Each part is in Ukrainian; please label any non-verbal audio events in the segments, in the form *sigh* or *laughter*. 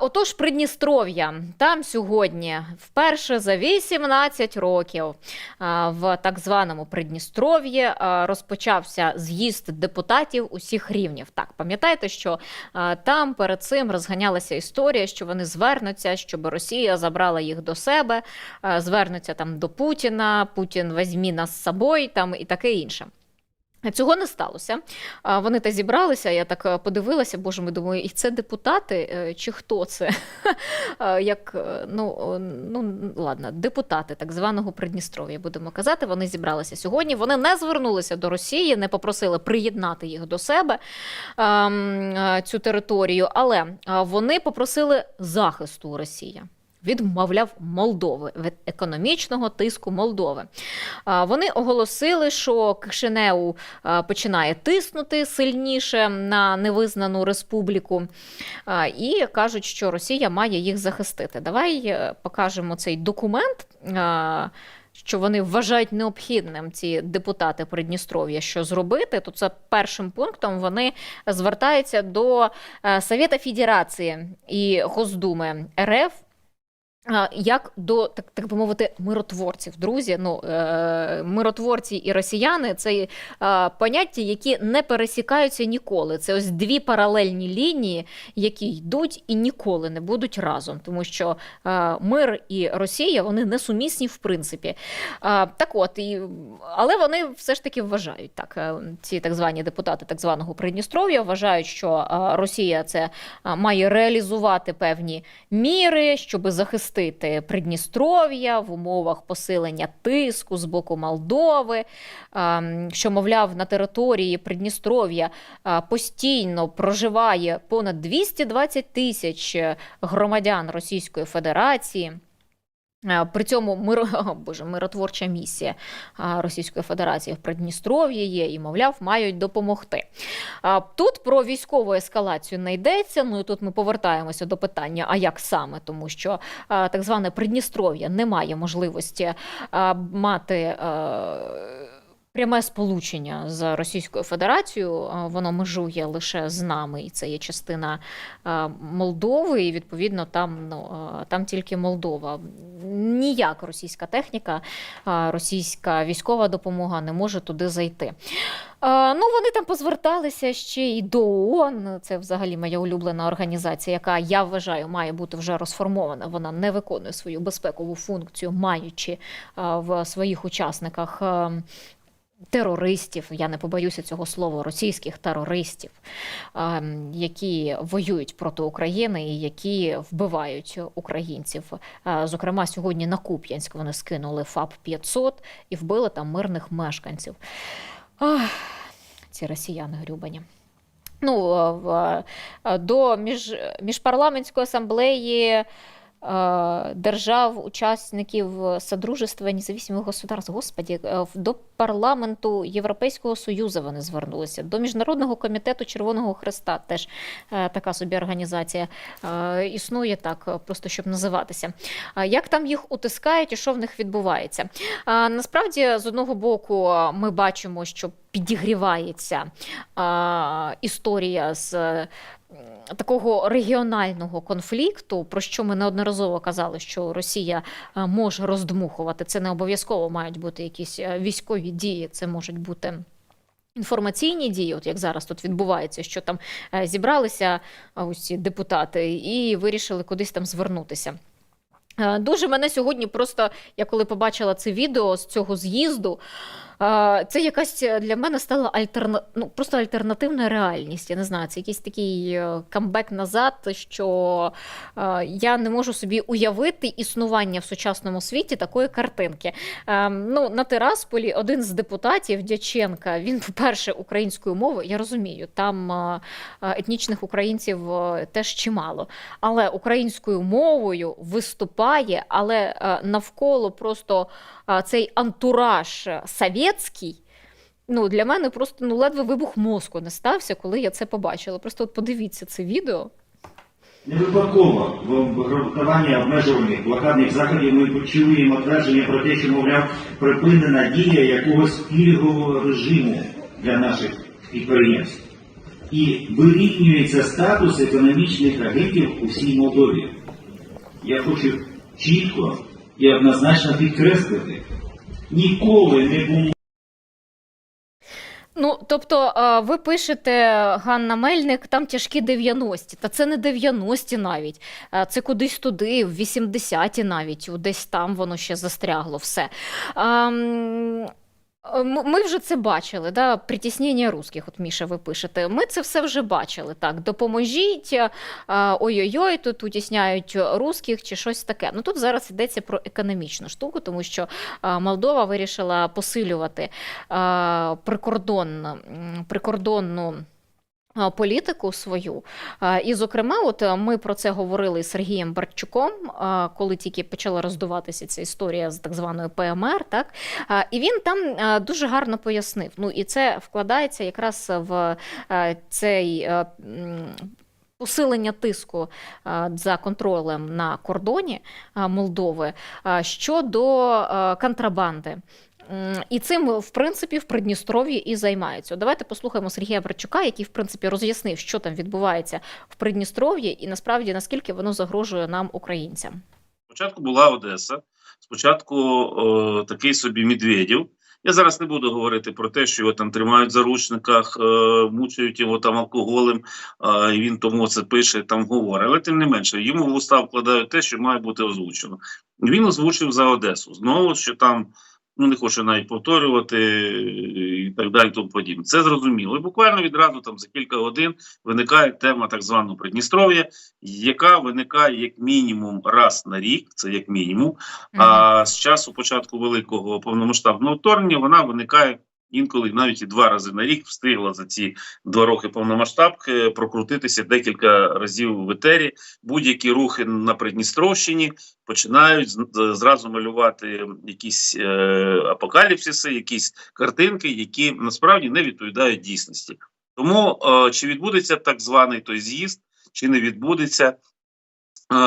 Отож, Придністров'я там сьогодні вперше за 18 років в так званому Придністров'ї розпочався з'їзд депутатів усіх рівнів. Так, пам'ятаєте, що там перед цим розганялася історія, що вони звернуться, щоб Росія забрала їх до себе, звернуться там до Путіна, Путін візьмі нас з собою там і таке інше. Цього не сталося. Вони та зібралися. Я так е, подивилася, боже ми думаю, і це депутати е, чи хто це? *laughs* Як е, ну, ну ладно, депутати так званого Придністров'я, будемо казати. Вони зібралися сьогодні. Вони не звернулися до Росії, не попросили приєднати їх до себе цю територію, але вони попросили захисту Росії. Від, мовляв, Молдови, від економічного тиску Молдови. Вони оголосили, що Кишинеу починає тиснути сильніше на невизнану республіку, і кажуть, що Росія має їх захистити. Давай е, покажемо цей документ. Що вони вважають необхідним ці депутати Придністров'я, що зробити, то це першим пунктом вони звертаються до е, Совєта Федерації і Госдуми РФ Як до так, так би мовити, миротворців, друзі, ну е, миротворці і росіяни це е, поняття, які не пересікаються ніколи. Це ось дві паралельні лінії, які йдуть і ніколи не будуть разом, тому що е, мир і Росія вони несумісні в принципі. Е, так от і але вони все ж таки вважають так. е, Ці так звані депутати так званого Придністров'я вважають, що е, Росія це е, має реалізувати певні міри, щоб захистити Придністров'я в умовах посилення тиску з боку Молдови, що, мовляв, на території Придністров'я е, постійно проживає понад 220 тисяч громадян Російської Федерації. Е, При цьому миро... *laughs* о, Боже, миротворча місія Російської Федерації в Придністров'ї є і, мовляв, мають допомогти. Тут про військову ескалацію не йдеться. Ну і тут ми повертаємося до питання: а як саме? Тому що так зване Придністров'я не має можливості мати. Пряме сполучення з Російською Федерацією, воно межує лише з нами, і це є частина Молдови, і відповідно там, ну, там тільки Молдова. Ніяк російська техніка, російська військова допомога не може туди зайти. Ну, вони там позверталися ще й до ООН. Це взагалі моя улюблена організація, яка я вважаю має бути вже розформована. Вона не виконує свою безпекову функцію, маючи в своїх учасниках. Терористів, я не побоюся цього слова, російських терористів, ем, які воюють проти України і які вбивають українців. Е, Зокрема, сьогодні на Куп'янськ вони скинули ФАП 500 і вбили там мирних мешканців. Ах, ці росіяни грюбані. Ну, е, е, до між, міжпарламентської асамблеї держав-учасників Содружества независимих государств, господі, е, до парламенту Європейського Союзу вони звернулися, до Міжнародного комітету Червоного Хреста, теж е, така собі організація е, існує так, е, просто щоб називатися. Як там їх утискають і що в них відбувається? Насправді, з одного боку, е, ми бачимо, що підігрівається історія з такого регіонального конфлікту, про що ми неодноразово казали, що Росія е, може роздмухувати. Це не обов'язково мають бути якісь е, військові дії, це можуть бути. Інформаційні дії, от як зараз тут відбувається, що там е, зібралися ці депутати і вирішили кудись там звернутися. Дуже мене сьогодні просто, я коли побачила це відео з цього з'їзду, це якась для мене стала альтерна... ну, просто альтернативна реальність. Я не знаю, це якийсь такий е, камбек назад, що е, я не можу собі уявити існування в сучасному світі такої картинки. Е, Ну, на Тирасполі один з депутатів Дяченка, він, по-перше, українською мовою, я розумію, там е, е, етнічних українців е, теж чимало, але українською мовою виступає, але е, навколо просто е, цей антураж совєтський. Ну, для мене просто ну, ледве вибух мозку не стався, коли я це побачила. Просто от подивіться це відео. Не випадково в обґрунтуванні обмежувальних блокадних заходів ми почуємо твердження про те, що, мовляв, припинена дія якогось пільгового режиму для наших підприємств. і вирівнюється статус економічних агентів у всій Молдові. Я хочу чітко і однозначно підкреслити, ніколи не було. Ну, тобто, е, ви пишете Ганна Мельник, там тяжкі 90-ті. Та це не 90-ті навіть. Е, Це кудись туди, в 80-ті навіть, десь там воно ще застрягло все. М- Ми вже це бачили, да? притіснення русських, от Міша, ви пишете. Ми це все вже бачили. Так, допоможіть, е, ой-ой-ой, тут утісняють русських чи щось таке. Ну тут зараз йдеться про економічну штуку, тому що е, Молдова вирішила посилювати прикордон, прикордонну, е, політику свою. І, зокрема, от е, ми про це говорили з Сергієм Барчуком, коли тільки почала роздуватися ця історія з так званою ПМР. Так? І він там дуже гарно пояснив. Ну, і це вкладається якраз в е, цей. Посилення тиску е, за контролем на кордоні Молдови щодо контрабанди. І цим, в принципі, в Придністров'ї і займаються. Давайте послухаємо Сергія Брачука, який, в принципі, роз'яснив, що там відбувається в Придністров'ї, і насправді наскільки воно загрожує нам, українцям. Спочатку була Одеса, спочатку о, такий собі Медведєв. Я зараз не буду говорити про те, що його там тримають в заручниках, е, мучають його там алкоголем, е, і він тому це пише, там говорить. Але тим не менше, йому в уста вкладають те, що має бути озвучено. Він озвучив за Одесу. Знову, що там, ну не хочу навіть повторювати і так далі, тому подібне. Це зрозуміло. І буквально відразу там за кілька годин виникає тема так званого Придністров'я, яка виникає як мінімум раз на рік, це як мінімум. А з часу початку великого повномасштабного вторгнення вона виникає інколи навіть і два рази на рік встигла за ці два роки повномасштабки прокрутитися декілька разів в етері. Будь-які рухи на Придністровщині починають зразу малювати якісь е, апокаліпсиси, якісь картинки, які насправді не відповідають дійсності. Тому е, чи відбудеться так званий той з'їзд, чи не відбудеться, е,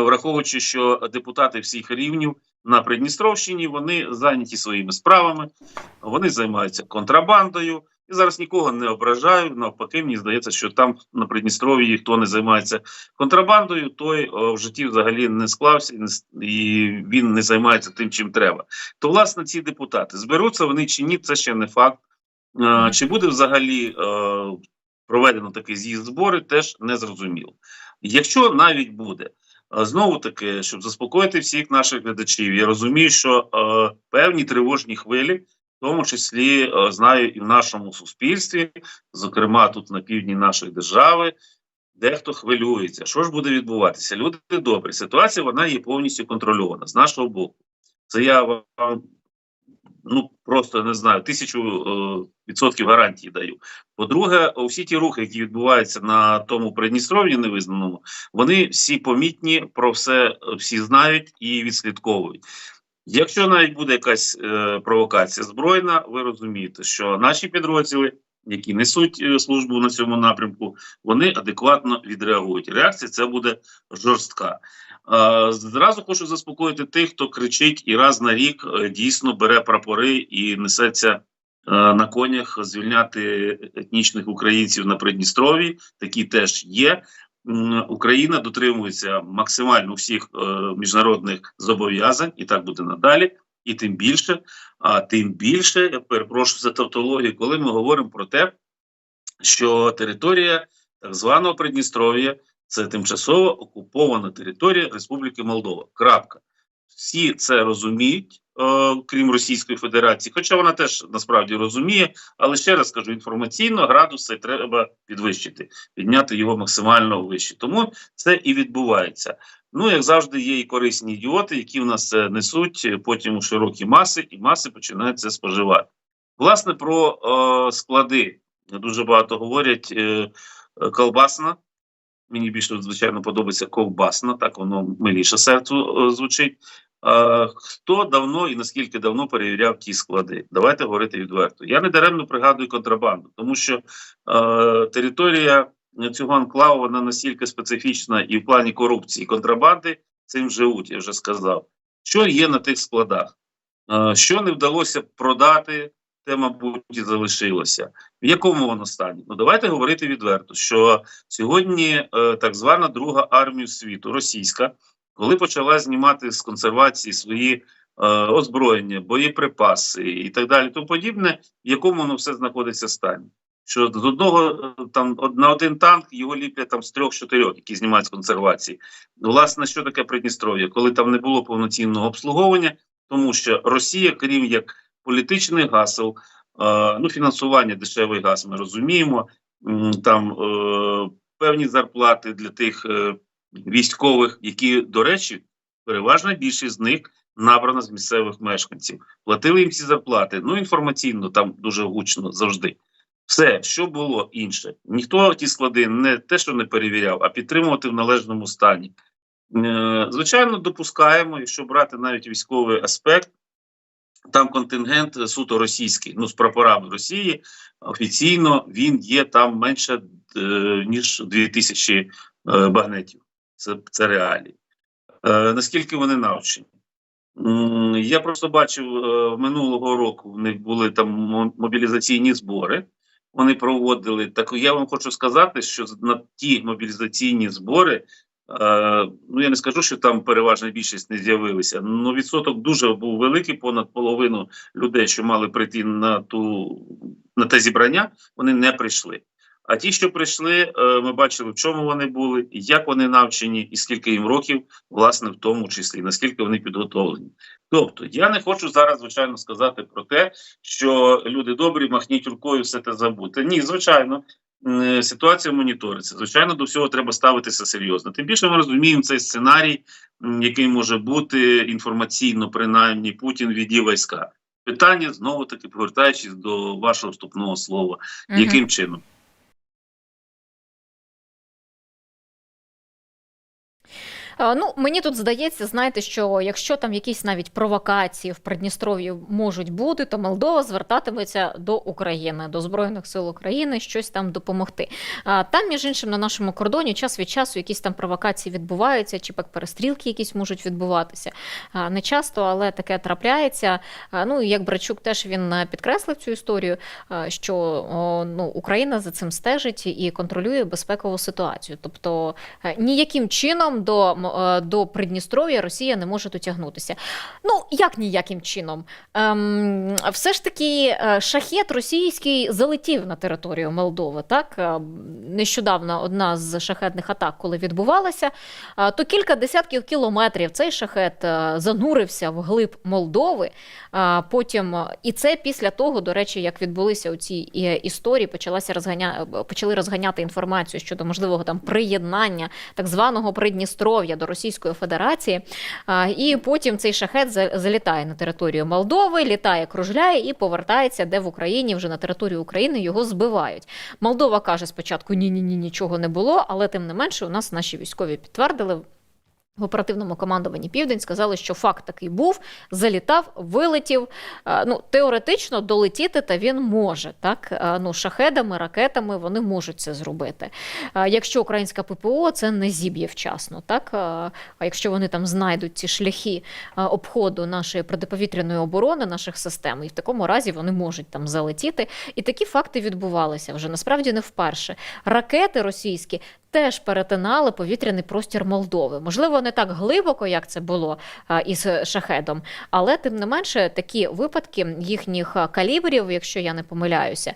враховуючи, що депутати всіх рівнів на Придністровщині вони зайняті своїми справами, вони займаються контрабандою. І зараз нікого не ображаю. Навпаки, мені здається, що там на Придністров'ї хто не займається контрабандою, той о, в житті взагалі не склався і він не займається тим, чим треба. То, власне, ці депутати зберуться вони чи ні, це ще не факт. Е, Чи буде взагалі е, проведено такий з'їзд збори, теж не зрозуміло. Якщо навіть буде, е, знову таки, щоб заспокоїти всіх наших глядачів, я розумію, що е, певні тривожні хвилі, в тому числі е, знаю і в нашому суспільстві, зокрема тут на півдні нашої держави, дехто хвилюється. Що ж буде відбуватися? Люди добрі, ситуація вона є повністю контрольована з нашого боку. Це я вам ну просто не знаю, тисячу е, відсотків гарантії даю. По-друге, усі ті рухи, які відбуваються на тому Придністров'ї невизнаному, вони всі помітні, про все е, всі знають і відслідковують. Якщо навіть буде якась е, провокація збройна, ви розумієте, що наші підрозділи, які несуть е, службу на цьому напрямку, вони адекватно відреагують. Реакція це буде жорстка. Зразу хочу заспокоїти тих, хто кричить і раз на рік е, дійсно бере прапори і несеться е, на конях звільняти етнічних українців на Придністров'ї. Такі теж є. Україна дотримується максимально всіх е, міжнародних зобов'язань, і так буде надалі. І тим більше, а тим більше, я перепрошую за тавтологію, коли ми говоримо про те, що територія так званого Придністров'я це тимчасово окупована територія Республіки Молдова. Крапка. Всі це розуміють, е, крім Російської Федерації, хоча вона теж насправді розуміє, але ще раз кажу, інформаційно градус цей треба підвищити, підняти його максимально вище. Тому це і відбувається. Ну, як завжди, є і корисні ідіоти, які в нас несуть е, потім у широкі маси, і маси починають це споживати. Власне, про е, склади дуже багато говорять. Е, колбасна. Мені більше, звичайно, подобається ковбасна, так воно миліше серцю е, звучить. Е, хто давно і наскільки давно перевіряв ті склади? Давайте говорити відверто. Я не даремно пригадую контрабанду, тому що е, територія цього анклаву вона настільки специфічна і в плані корупції контрабанди цим живуть, я вже сказав. Що є на тих складах? Е, що не вдалося продати те, мабуть, і залишилося. В якому воно стані? Ну давайте говорити відверто, що сьогодні е, так звана Друга армія світу, російська, коли почала знімати з консервації свої е, озброєння, боєприпаси і так далі, тому подібне, в якому воно все знаходиться стані. Що з одного е, там на один танк його ліплять там з трьох-чотирьох, які знімають з консервації. Власне, що таке Придністров'я, коли там не було повноцінного обслуговування, тому що Росія, крім як політичних гасел, е, ну фінансування дешевий газ, ми розуміємо. Там е, певні зарплати для тих е, військових, які, до речі, переважна більшість з них набрана з місцевих мешканців. Платили їм ці зарплати. Ну інформаційно там дуже гучно завжди. Все, що було інше, ніхто ті склади не те, що не перевіряв, а підтримувати в належному стані. Звичайно, допускаємо, якщо брати навіть військовий аспект, там контингент суто російський, ну з прапорами Росії. Офіційно він є там менше е, ніж 2000 е, багнетів. Це, це реалії. Е, наскільки вони навчені? Я просто бачив е, минулого року. В них були там мобілізаційні збори. Вони проводили так. Я вам хочу сказати, що на ті мобілізаційні збори. Е, ну я не скажу, що там переважна більшість не з'явилися. Ну відсоток дуже був великий, понад половину людей, що мали прийти на ту на те зібрання, вони не прийшли. А ті, що прийшли, е, ми бачили, в чому вони були, як вони навчені, і скільки їм років, власне, в тому числі, наскільки вони підготовлені. Тобто, я не хочу зараз, звичайно, сказати про те, що люди добрі, махніть рукою, все те забути. Ні, звичайно, ситуація моніториться. Звичайно, до всього треба ставитися серйозно. Тим більше ми розуміємо цей сценарій, який може бути інформаційно, принаймні, Путін віді війська. Питання знову таки повертаючись до вашого вступного слова, угу. яким чином? Ну, мені тут здається, знаєте, що якщо там якісь навіть провокації в Придністров'ї можуть бути, то Молдова звертатиметься до України, до Збройних сил України, щось там допомогти. Там, між іншим, на нашому кордоні час від часу якісь там провокації відбуваються, чи перестрілки якісь можуть відбуватися. Не часто, але таке трапляється. Ну і як Брачук теж він е, підкреслив цю історію, е, що ну, Україна за цим стежить і контролює безпекову ситуацію. Тобто Е, ніяким чином до, е, до Придністров'я Росія не може дотягнутися. Ну, як ніяким чином? Ем, все ж таки, е, шахет російський залетів на територію Молдови. Так? Е, Нещодавно одна з шахетних атак, коли відбувалася, то кілька десятків кілометрів цей шахет занурився в глиб Молдови. Потім, і це після того, до речі, як відбулися у цій історії, почалася розганя... почали розганяти інформацію щодо можливого там приєднання так званого Придністров'я до Російської Федерації. І потім цей шахет залітає на територію Молдови, літає, кружляє і повертається, де в Україні вже на територію України його збивають. Молдова каже спочатку ні, ні, ні, нічого не було, але тим не менше, у нас наші військові підтвердили. В оперативному командуванні Південь сказали, що факт такий був, залітав, вилетів. Е, Ну, теоретично долетіти та він може. Так? Е, Ну, шахедами, ракетами вони можуть це зробити. Е, Якщо українська ППО це не зіб'є вчасно, так? А якщо вони там знайдуть ці шляхи обходу нашої протиповітряної оборони, наших систем, і в такому разі вони можуть там залетіти. І такі факти відбувалися вже насправді не вперше. Ракети російські теж перетинали повітряний простір Молдови. Можливо, не так глибоко, як це було із шахедом, але тим не менше такі випадки їхніх калібрів, якщо я не помиляюся,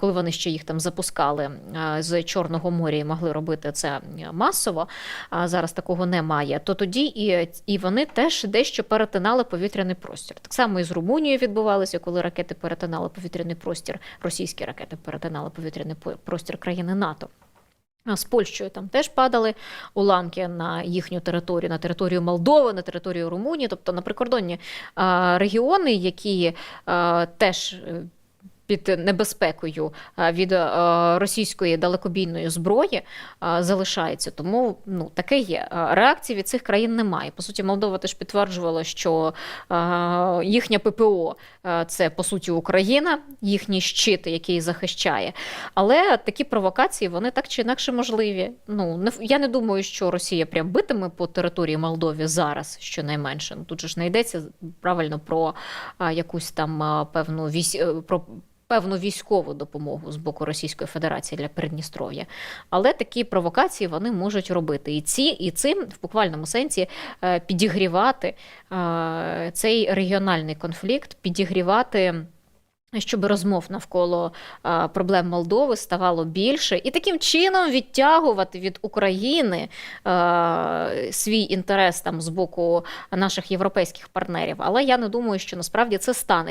коли вони ще їх там запускали з Чорного моря і могли робити це масово. А зараз такого немає. То тоді і, і вони теж дещо перетинали повітряний простір. Так само і з Румунією відбувалося, коли ракети перетинали повітряний простір, російські ракети перетинали повітряний простір країни НАТО. З Польщею там теж падали уламки на їхню територію, на територію Молдови, на територію Румунії, тобто на прикордонні регіони, які теж е, під небезпекою від е, російської далекобійної зброї залишається. Тому ну таке є. Реакції від цих країн немає. По суті, Молдова теж підтверджувала, що їхня ППО це по суті Україна, їхній щит, який захищає. Але такі провокації вони так чи інакше можливі. Ну не я не думаю, що Росія прям битиме по території Молдові зараз, щонайменше. Ну тут же ж не йдеться правильно про якусь там певну вісь... е, про. Певну військову допомогу з боку Російської Федерації для Придністров'я, але такі провокації вони можуть робити і ці, і цим в буквальному сенсі е, підігрівати е, цей регіональний конфлікт, підігрівати. Щоб розмов навколо а, проблем Молдови ставало більше, і таким чином відтягувати від України свій інтерес там з боку наших європейських партнерів. Але я не думаю, що насправді це станеться.